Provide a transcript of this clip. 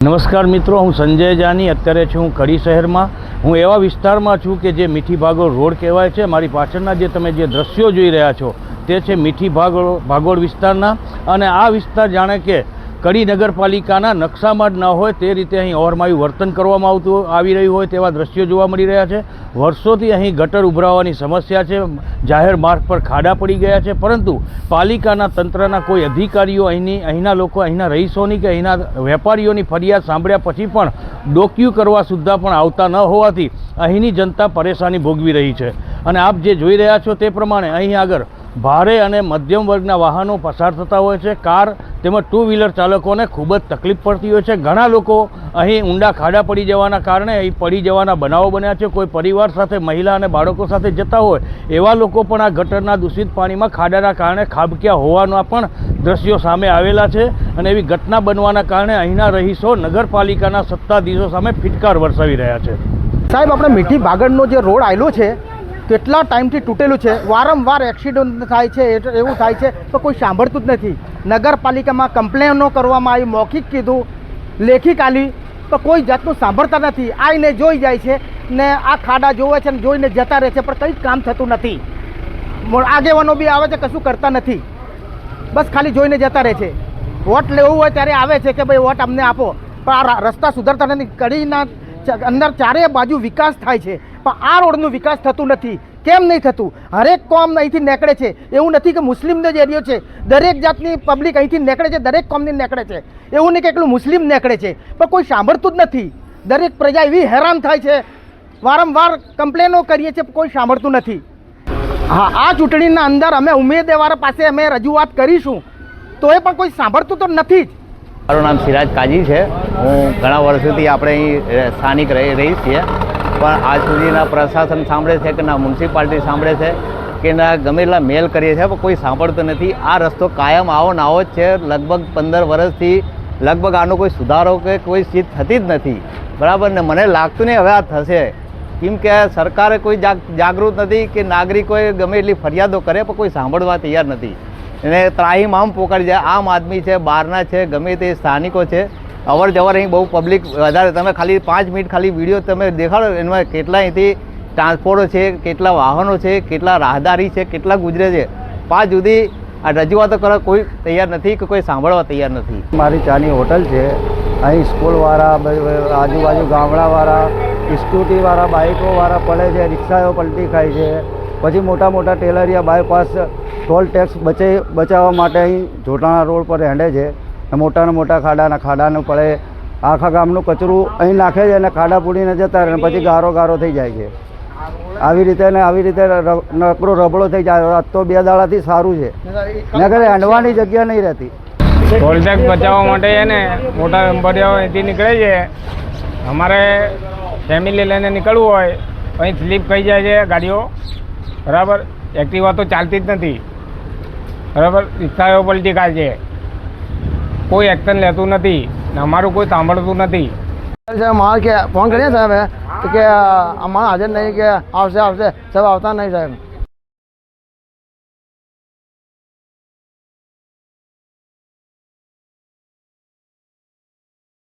નમસ્કાર મિત્રો, હું સંજય જાની. અત્યારે છું કડી શહેરમાં. હું એવા વિસ્તારમાં છું કે જે મીઠી ભાગોળ રોડ કહેવાય છે. મારી પાછળના જે તમે જે દ્રશ્યો જોઈ રહ્યા છો, તે છે મીઠી ભાગોળ ભાગોળ વિસ્તારના. અને આ વિસ્તાર જાણે કે કડી નગરપાલિકાના નકશામાં જ ન હોય તે રીતે અહીં ઓરમાયું વર્તન કરવામાં આવતું આવી રહ્યું હોય તેવા દ્રશ્યો જોવા મળી રહ્યા છે. વર્ષોથી અહીં ગટર ઉભરાવાની સમસ્યા છે. જાહેર માર્ગ પર ખાડા પડી ગયા છે. પરંતુ પાલિકાના તંત્રના કોઈ અધિકારીઓ અહીંની અહીંના લોકો અહીંના રહીશોની કે અહીંના વેપારીઓની ફરિયાદ સાંભળ્યા પછી પણ ડોક્યુ કરવા સુદ્ધા પણ આવતા ન હોવાથી અહીંની જનતા પરેશાની ભોગવી રહી છે. અને આપ જે જોઈ રહ્યા છો તે પ્રમાણે અહીં આગળ ભારે અને મધ્યમ વર્ગના વાહનો પસાર થતા હોય છે. કાર તેમજ ટુ વ્હીલર ચાલકોને ખૂબ જ તકલીફ પડતી હોય છે. ઘણા લોકો અહીં ઊંડા ખાડા પડી જવાના કારણે અહીં પડી જવાના બનાવો બન્યા છે. કોઈ પરિવાર સાથે, મહિલા અને બાળકો સાથે જતા હોય એવા લોકો પણ આ ગટરના દૂષિત પાણીમાં ખાડાના કારણે ખાબક્યા હોવાના પણ દ્રશ્યો સામે આવેલા છે અને એવી ઘટના બનવાના કારણે અહીંના રહીશો નગરપાલિકાના સત્તાધીશો સામે ફિટકાર વરસાવી રહ્યા છે. સાહેબ, આપણે મીઠી બાગડનો જે રોડ આવેલો છે કેટલા ટાઈમથી તૂટેલું છે? વારંવાર એક્સિડન્ટ થાય છે એવું થાય છે, તો કોઈ સાંભળતું જ નથી. નગરપાલિકામાં કમ્પ્લેનો કરવામાં આવી, મૌખિક કીધું, લેખિક આલી, તો કોઈ જાતનું સાંભળતા નથી. આવીને જોઈ જાય છે ને આ ખાડા જોવે છે ને જોઈને જતા રહે છે, પણ કંઈ જ કામ થતું નથી. આગેવાનો બી આવે છે, કશું કરતા નથી. બસ ખાલી જોઈને જતા રહે છે. વોટ લેવું હોય ત્યારે આવે છે કે ભાઈ વોટ અમને આપો. પણ આ રસ્તા સુધરતા નથી. કડીના અંદર ચારે બાજુ વિકાસ થાય છે. પણ આ રોડનું વિકાસ થતું નથી. કેમ નહીં થતું? હરેક કોમ અહીંથી નીકળે છે. એવું નથી કે મુસ્લિમનો જ એરિયો છે. દરેક જાતની પબ્લિક અહીંથી નીકળે છે, દરેક કોમની નીકળે છે. એવું નહીં કે એકલું મુસ્લિમ નીકળે છે. પણ કોઈ સાંભળતું જ નથી. દરેક પ્રજા એવી હેરાન થાય છે. વારંવાર કમ્પ્લેનો કરીએ છીએ કોઈ સાંભળતું નથી. હા, આ ચૂંટણીના અંદર અમે ઉમેદવાર પાસે અમે રજૂઆત કરીશું. તો એ પણ કોઈ સાંભળતું તો નથી જ. મારું નામ સિરાજ કાજી છે. હું ઘણા વર્ષોથી આપણે અહીં સ્થાનિક રહી રહી છીએ. પણ આજ સુધીના પ્રશાસન સાંભળે છે કે ના મ્યુનિસિપાલિટી સાંભળે છે કે ના ગમે એટલા મેલ કરીએ છીએ, પણ કોઈ સાંભળતું નથી. આ રસ્તો કાયમ આવો ને આવો જ છે. લગભગ પંદર વર્ષથી લગભગ આનો કોઈ સુધારો કે કોઈ ચીજ થતી જ નથી. બરાબર ને મને લાગતું નહીં હવે આ થશે. કેમ કે સરકારે કોઈ જાગ, જાગૃત નથી કે નાગરિકોએ ગમે એટલી ફરિયાદો કરે, પણ કોઈ સાંભળવા તૈયાર નથી. એને ત્રાહીમ આમ પોકારી જાય. આમ આદમી છે બહારના છે, ગમે તે સ્થાનિકો છે. અવર જવર અહીં બહુ પબ્લિક વધારે. તમે ખાલી પાંચ મિનિટ ખાલી વીડિયો તમે દેખાડો, એમાં કેટલા અહીંથી ટ્રાન્સપોર્ટ છે, કેટલા વાહનો છે, કેટલા રાહદારી છે, કેટલા ગુજરે છે. પાંચ સુધી આ રજૂઆતો કરવા કોઈ તૈયાર નથી કે કોઈ સાંભળવા તૈયાર નથી. મારી ચાની હોટલ છે. અહીં સ્કૂલવાળા આજુબાજુ ગામડાવાળા, સ્કૂટીવાળા, બાઇકોવાળા પડે છે, રિક્ષાઓ પલટી ખાય છે. પછી મોટા મોટા ટેલરિયા બાયપાસ ટોલ ટેક્સ બચે બચાવવા માટે અહીં જોટાણા રોડ પર હેંડે છે. મોટાના મોટા ખાડાના ખાડાનું પડે. આખા ગામનું કચરું અહીં નાખે છે અને ખાડા પૂડીને જતા રહે પછી ગારો ગારો થઈ જાય છે. આવી રીતે ને આવી રીતે નકરો રબડો થઈ જાય. આજ તો બે દાડાથી સારું છે. નગર હાંડવાની જગ્યા નહીં રહેતી. ટોલટેક્સ બચાવવા માટે છે ને મોટા નંબરિયાઓ અહીંથી નીકળે છે. અમારે ફેમિલી લઈને નીકળવું હોય, અહીં સ્લીપ થઈ જાય છે ગાડીઓ. બરાબર? એક્ટિવા તો ચાલતી જ નથી. બરાબર? રિક્ષાઓ પલટી ખાય છે. કોઈ એક્શન લેતું નથી ને અમારું કોઈ સાંભળતું નથી. મારે કે ફોન કરીએ સાહેબ કે અમારા હાજર નહીં કે આવશે આવશે. સાહેબ, આવતા નહીં સાહેબ.